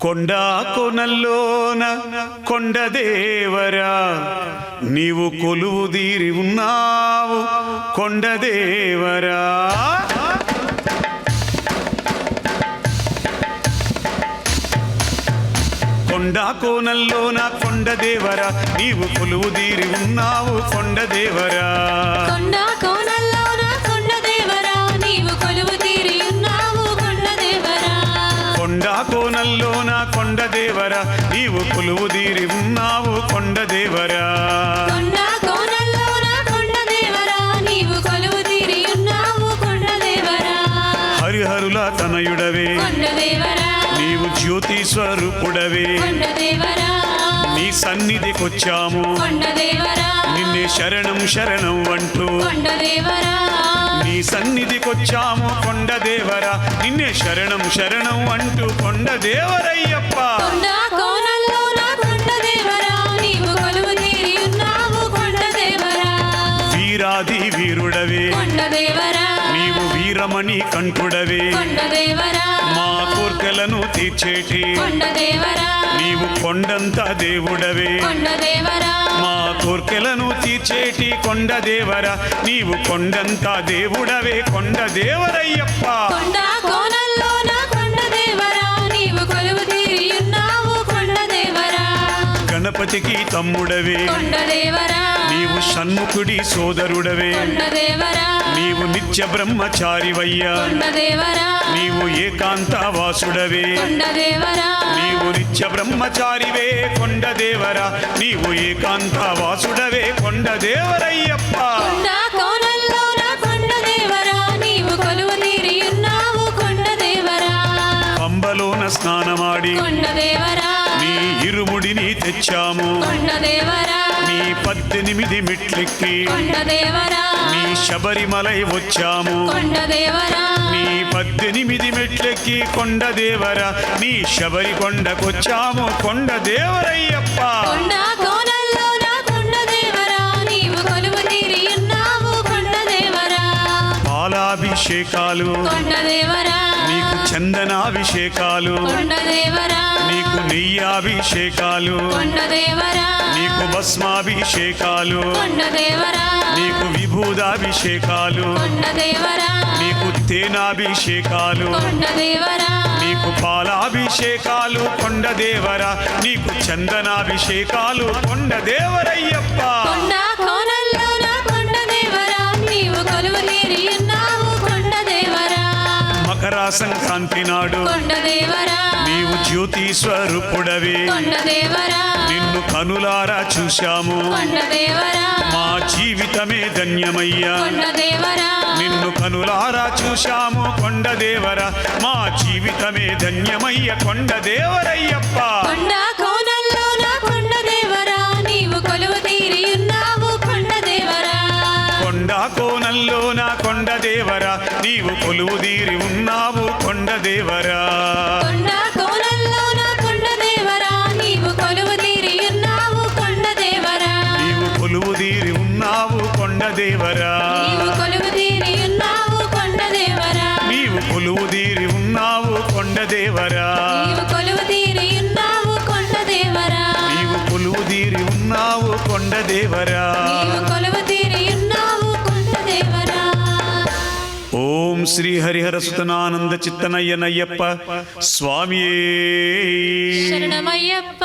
కొండ కొనల్లోన కొండదేవరా నీవు కొలువు దీరి ఉన్నావు కొండదేవరా కొండ కోనల్లోన కొండదేవరా నీవు కొలువు దీరి ఉన్నావు కొండదేవరా కొండ కొండదేవరా నీవు కొలువు తీరి ఉన్నావు కొండదేవరా హరిహరుల తనయుడవే నీవు జ్యోతి స్వరూపుడవే నీ సన్నిధికొచ్చాము. నిన్నే శరణం శరణం అంటూ నీ సన్నిధికొచ్చాము కొండదేవరా. నిన్నే శరణం శరణం అంటూ కొండదేవరయ్యప్ప. వీరాది వీరుడవే. నీవు వీరమణి కంఠుడవే. మా కోర్కెలను తీర్చేటి. నీవు కొండంత దేవుడవే. మా కోర్కెలను తీర్చేటి నీవు కొండంత దేవుడవే కొండ కోనల్లోన కొండ దేవరా. నీవు కొలువు తీరి ఉన్నావు కొండ దేవరా. గణపతికి తమ్ముడవే. కొండ దేవరా. నీవు షణ్ముఖుడి సోదరుడవే. కొండ దేవరా. నిత్య బ్రహ్మచారివయ్యా. నీవు ఏకాంతవాసుడవే. కొండ దేవరా నీవు నిత్య బ్రహ్మచారివే. కొండదేవరా. నీవు ఏకాంతవాసుడవే. కొండదేవరయ్యప్ప. కొండ కోనల్లోన కొండ దేవరా నీవు కొలువు తీరి ఉన్నావు కొండ దేవరా పంబలోన స్నానమాడి నీ ఇరుముడిని తెచ్చాము. కొండ దేవరా నీ పద్దెనిమిది మెట్లెక్కి నీ శబరిమలై వచ్చాము. నీ పద్దెనిమిది మెట్లెక్కి కొండదేవరా నీ శబరి కొండకొచ్చాము. కొండదేవరయ్యప్ప. పాలాభిషేకాలు. నీకు చందనాభిషేకాలు. కొండ దేవరా నీకు నెయ్యాభిషేకాలు. నీకు భస్మాభిషేకాలు. నీకు విభూదాభిషేకాలు. నీకు తేనాభిషేకాలు. నీకు పాలాభిషేకాలు. కొండదేవరా. నీకు చందనాభిషేకాలు. కొండదేవరయ్యప్ప. మకర సంక్రాంతి నాడు. కొండ దేవరా నీవు జ్యోతి స్వరూపుడవే. నిన్ను కనులారా చూశాము. మా జీవితమే ధన్యమయ్యా. నిన్ను కనులారా చూశాము కొండదేవరా. మా జీవితమే ధన్యమయ్య కొండదేవరయ్యప్ప. కొండ కోనల్లోన కొండదేవరా. నీవు కొలువు తీరి ఉన్నావు కొండదేవరా. దేవరా. ఓం శ్రీ హరిహర సుతనానంద చిత్తనయ్యనయ్యప్ప స్వామియే. శరణమయ్యప్ప.